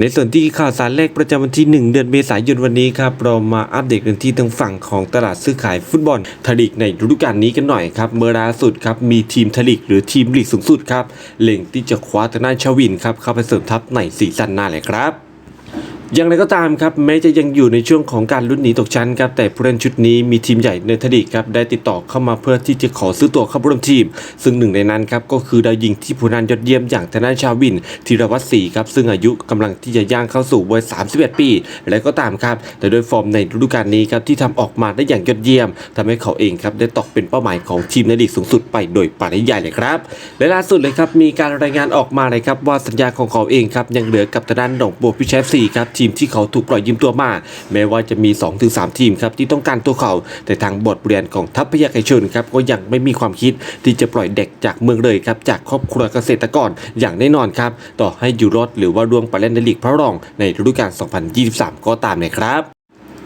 ในส่วนที่ข่าวสารแรกประจำวันที่ 1 เดือนเมษายนวันนี้ครับเรามาอัปเดตกันที่ทางฝั่งของตลาดซื้อขายฟุตบอลทลีกในฤดูกาลนี้กันหน่อยครับเมื่อล่าสุดครับมีทีมทลีกหรือทีมลีกสูงสุดครับเล็งที่จะคว้าทางด้านชาวินครับเข้าไปเสริมทัพในซีซั่นหน้าเลยครับ อย่างไรก็ตามครับแม้จะยังอยู่ในช่วงของการลุ้นหนีตกชั้นครับแต่ผู้เล่นชุดนี้มีทีมใหญ่ในทดีครับได้ติดต่อเข้ามาเพื่อที่จะขอซื้อตัวเข้าร่วมทีม ซึ่งหนึ่งในนั้นครับก็คือดาวยิงที่ผลงานยอดเยี่ยมอย่างธนาชาวินธีรวัตรศรีครับซึ่งอายุกำลังที่จะย่างเข้าสู่วัย 31 ปี และก็ตามครับแต่โดยฟอร์มในฤดูกาลนี้ครับที่ทำออกมาได้อย่างยอดเยี่ยมทำให้เขาเองครับได้ตกเป็นเป้าหมายของทีมในลีกสูงสุดไปโดยปริยายเลยครับและล่าสุดเลยครับมีการรายงานออกมาเลยครับว่าสัญญาของเขาเองครับยังเหลือกับทางด้านหนองบัวพิชแชฟซีครับทีมที่เขาถูกปล่อยยืมตัวมา แม้ว่าจะมี 2-3 ทีมครับที่ต้องการตัวเขา แต่ทางบทเรียนของทัพพยาไกชนครับก็ยังไม่มีความคิดที่จะปล่อยเด็กจากเมืองเลยครับจากครอบครัวเกษตรกรอย่างแน่นอนครับต่อให้อยู่รอดหรือว่าร่วงไปเล่นในลีกพระรองในฤดูกาล 2023 ก็ตามนะครับ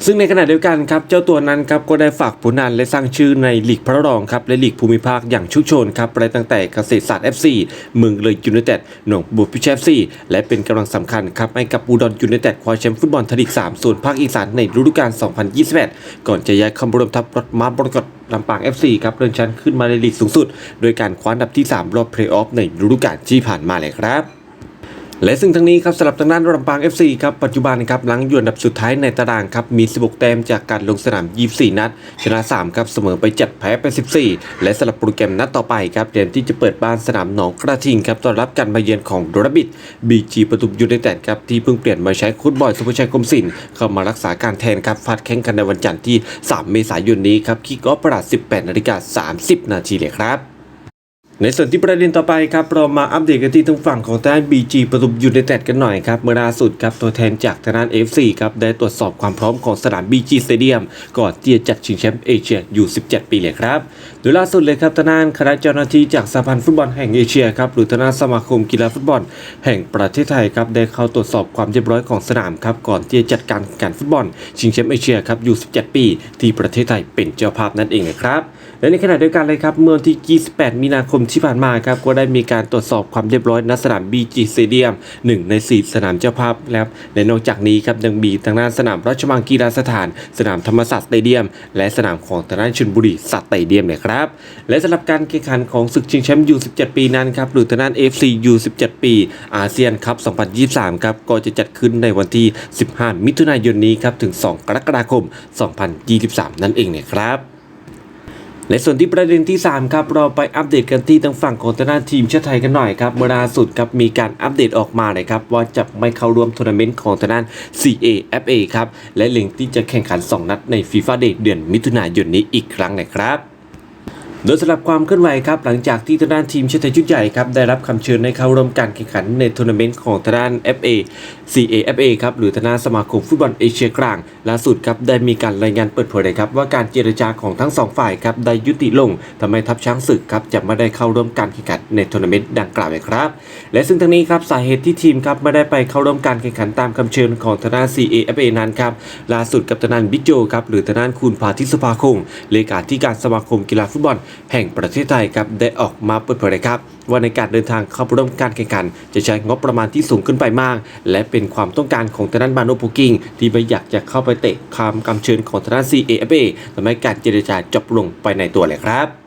ซึ่งในขณะเดียวกันครับเจ้าตัวนั้นครับก็ได้ฝากผลงานและสร้างชื่อในลีกพระรองครับและลีกภูมิภาคอย่างชุกโชนครับไปตั้งแต่เกษตรศาสตร์ FC เมืองเลยยูไนเต็ดหนองบัวพิชเอฟซีและเป็นกำลังสำคัญครับให้กับอุดรยูไนเต็ดคว้าแชมป์ฟุตบอลไทยลีก3ส่วนภาคอีสานในฤดูกาล 2021 ก่อนจะย้ายคำรวมทัพรถม้าบรกตลำปาง FC ครับเลื่อนชั้นขึ้นมาในลีกสูงสุด โดยการคว้าอันดับที่ 3 รอบเพลย์ออฟในฤดูกาลที่ผ่านมาเลยครับ และซึ่งทั้งนี้ครับสำหรับทางด้านลำปาง FC ครับปัจจุบันครับหลังอยู่อันดับสุดท้ายในตารางครับมี 16 แต้มจากการลงสนาม 24 นัด ชนะ 3 ครับเสมอไป 7 แพ้ไป 14 และสำหรับโปรแกรมนัดต่อไปครับเตรียมที่จะเปิดบ้านสนามหนองกระทิงครับต้อนรับการมาเยือนของโดรบิดบีจีปทุมยูไนเต็ดครับที่เพิ่งเปลี่ยนมาใช้คุดบอยสุภชัยกรมศิลป์เข้ามารักษาการแทนครับฟาดแข่งกันในวันจันทร์ที่ 3 เมษายนนี้ครับคิกออฟประหลาด18นาฬิกา30 นาทีเลยครับ ในส่วนที่ประเด็นต่อไปครับเรามาอัปเดตกันที่ทางฝั่งของทางด้าน BG ปทุมยูไนเต็ดกันหน่อยครับเมื่อล่าสุดครับตัวแทนจากทางด้าน FC ครับได้ตรวจสอบความพร้อมของสนาม BG Stadium ก่อนที่จะจัดชิงแชมป์เอเชียอยู่ 17 ปีเลยครับโดยล่าสุดเลยครับทางด้านคณะเจ้าหน้าที่จากสหพันธ์ฟุตบอลแห่งเอเชียครับหรือทางด้านสมาคมกีฬาฟุตบอล แห่งประเทศไทยครับได้เข้าตรวจสอบความเรียบร้อยของสนามครับก่อนที่จะจัดการแข่งขันฟุตบอลชิงแชมป์เอเชียครับอยู่ 17 ปี ที่ประเทศไทยเป็นเจ้าภาพนั่นเองนะครับและในขณะเดียวกันเลยครับเมื่อวันที่ 28 มีนาคมที่ผ่านมาครับก็ได้มีการตรวจสอบความเรียบร้อยณสนาม BG Stadium 1 ใน 4 สนามเจ้าภาพแล้วและนอกจากนี้ครับยังมีทางด้านสนามราชมังกีฬาสถาน สนามธรรมศาสตร์สเตเดียม และสนามของทางด้านชลบุรีสเตเดียมเลยครับ และสำหรับการแข่งขันของศึกชิงแชมป์ยู17 ปีนั้นครับหรือทางด้าน AFC U17 ปีอาเซียนครับ 2023 ครับก็จะจัดขึ้นในวันที่ 15 มิถุนายนนี้ครับถึง 2 กรกฎาคม 2023 นั่นเองเนะครับ ในส่วนที่ประเด็นที่ 3 ครับ เราไปอัปเดตกันที่ทางฝั่งของทางด้านทีมชาติไทยกันหน่อยครับเมื่อล่าสุดครับมีการอัปเดตออกมาเลยครับว่าจะไม่เข้าร่วมทัวร์นาเมนต์ของทางด้าน CAFA ครับและเล็งที่จะแข่งขัน 2 นัดใน FIFA Day เดือนมิถุนายนนี้อีกครั้งนะครับ โดยสำหรับความเคลื่อนไหวครับหลังจากที่ทางด้านทีมชาติไทยชุดใหญ่ครับได้รับคำเชิญให้เข้าร่วมการแข่งขันในทัวร์นาเมนต์ของทางด้าน FA CAFA ครับหรือทางด้านสมาคมฟุตบอลเอเชียกลางล่าสุดครับได้มีการรายงานเปิดเผยเลยครับว่าการเจรจาของทั้งสองฝ่ายครับได้ยุติลงทำให้ทัพช้างศึกครับจะไม่ได้เข้าร่วมการแข่งขันในทัวร์นาเมนต์ดังกล่าวเลยครับ และซึ่งทั้งนี้ครับสาเหตุที่ทีมครับไม่ได้ไปเข้าร่วมการแข่งขันตามคำเชิญของทางด้าน CAFA นั้นครับล่าสุดกับทางด้านบิ๊กโจครับหรือทางด้านคุณพาทิสภาคงเลขาธิการสมาคมกีฬาฟุตบอลแห่งประเทศไทยครับได้ออกมาเปิดเผยเลยครับว่าในการเดินทางเข้าร่วมการแข่งขัน จะใช้งบประมาณที่สูงขึ้นไปมาก และเป็นความต้องการของทางด้านบาโนปูกิงที่ไม่อยากจะเข้าไปเตะคำคำเชิญของทางด้าน CAFA ทำให้การเจรจาจบลงไปในตัวเลยครับ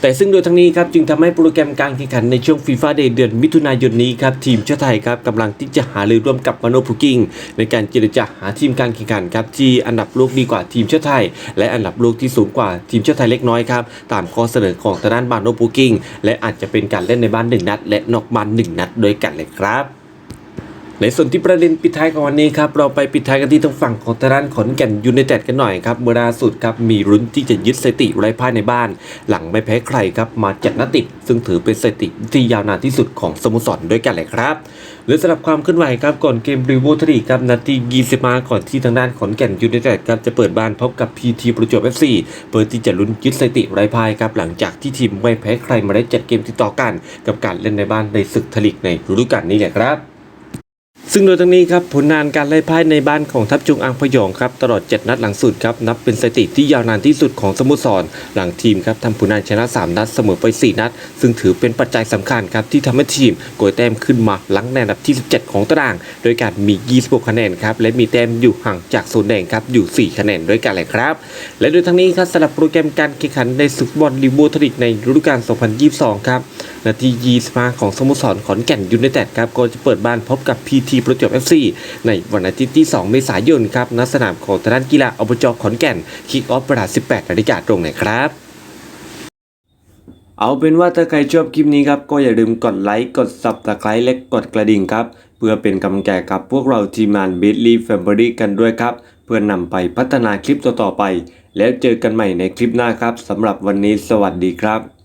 แต่ซึ่งโดยทั้งนี้ครับจึงทำให้โปรแกรมการแข่งขันในช่วงฟีฟ่าเดย์เดือนมิถุนายนนี้ครับทีมชาติไทยครับกำลังที่จะหารือร่วมกับมาโนพูกิงในการเจรจาหาทีมการแข่งขันครับที่อันดับโลกดีกว่าทีมชาติไทย และอันดับโลกที่สูงกว่าทีมชาติไทยเล็กน้อยครับตามข้อเสนอของทางด้านบาโนพูกิงและอาจจะเป็นการเล่นในบ้านหนึ่งนัดและนอกบ้านหนึ่งนัดโดยกันเลยครับ ในส่วนที่ประเด็นปิดท้ายของวันนี้ครับเราไปปิดท้ายกันที่ทางฝั่งของทางด้านขอนแก่นยูไนเต็ดกันหน่อยครับเมื่อล่าสุดครับมีรุ้นที่จะยึดสถิติไร้พ่ายในบ้าน หลังไม่แพ้ใครครับมาเจ็ดนัดติด ซึ่งถือเป็นสถิติที่ยาวนานที่สุดของสโมสรด้วยกันเลยครับหรือสำหรับความเคลื่อนไหวครับก่อนเกมริวโวทรีครับนาที20มาก่อนที่ทางด้านขอนแก่นยูไนเต็ดครับจะเปิดบ้านพบกับพีทีประจวบเอฟซีเปิดที่จะลุ้นยึดสถิติไร้พ่ายครับหลังจากที่ทีมไม่แพ้ใครมาได้เจ็ดเกมติดต่อกัน กับการเล่นในบ้านในศึกทลีกในฤดูกาลนี้แหละครับ ซึ่งโดยทั้งนี้ครับผลงานการไล่พ่ายในบ้านของทัพจุงอังพยองครับตลอด 7 นัดหลังสุดครับนับเป็นสถิติที่ยาวนานที่สุดของสโมสร หลังทีมครับทำผลงานชนะ 3 นัดเสมอไป 4 นัด ซึ่งถือเป็นปัจจัยสำคัญครับที่ทำให้ทีมโกยแต้มขึ้นมาหลังในอันดับที่ 17 ของตาราง โดยการมี 26 คะแนนครับและมีแต้มอยู่ห่างจากโซนแดงครับอยู่ 4 คะแนนด้วยกันเลยครับ และโดยทั้งนี้ครับสำหรับโปรแกรมการแข่งขันในศึกฟุตบอลลีโบทริกในฤดูกาล 2022 ครับ นาที 25 ของสโมสรขอนแก่นยูไนเต็ดครับก็จะเปิดบ้านพบกับ PT ประจวบ FC ในวันอาทิตย์ที่ 2 เมษายนครับณสนามของทางด้านกีฬาอบจขอนแก่นคิกออฟเวลา 18นาฬิกาตรงนะครับเอาเป็นว่าถ้าใครชอบคลิปนี้ครับ ก็อย่าลืมกดไลค์ กด Subscribe และกดกระดิ่งครับ เพื่อเป็นกำลังใจกับพวกเราทีมงาน b i t l y Family กันด้วยครับ เพื่อนำไปพัฒนาคลิปต่อๆไป แล้วเจอกันใหม่ในคลิปหน้าครับสำหรับวันนี้สวัสดีครับ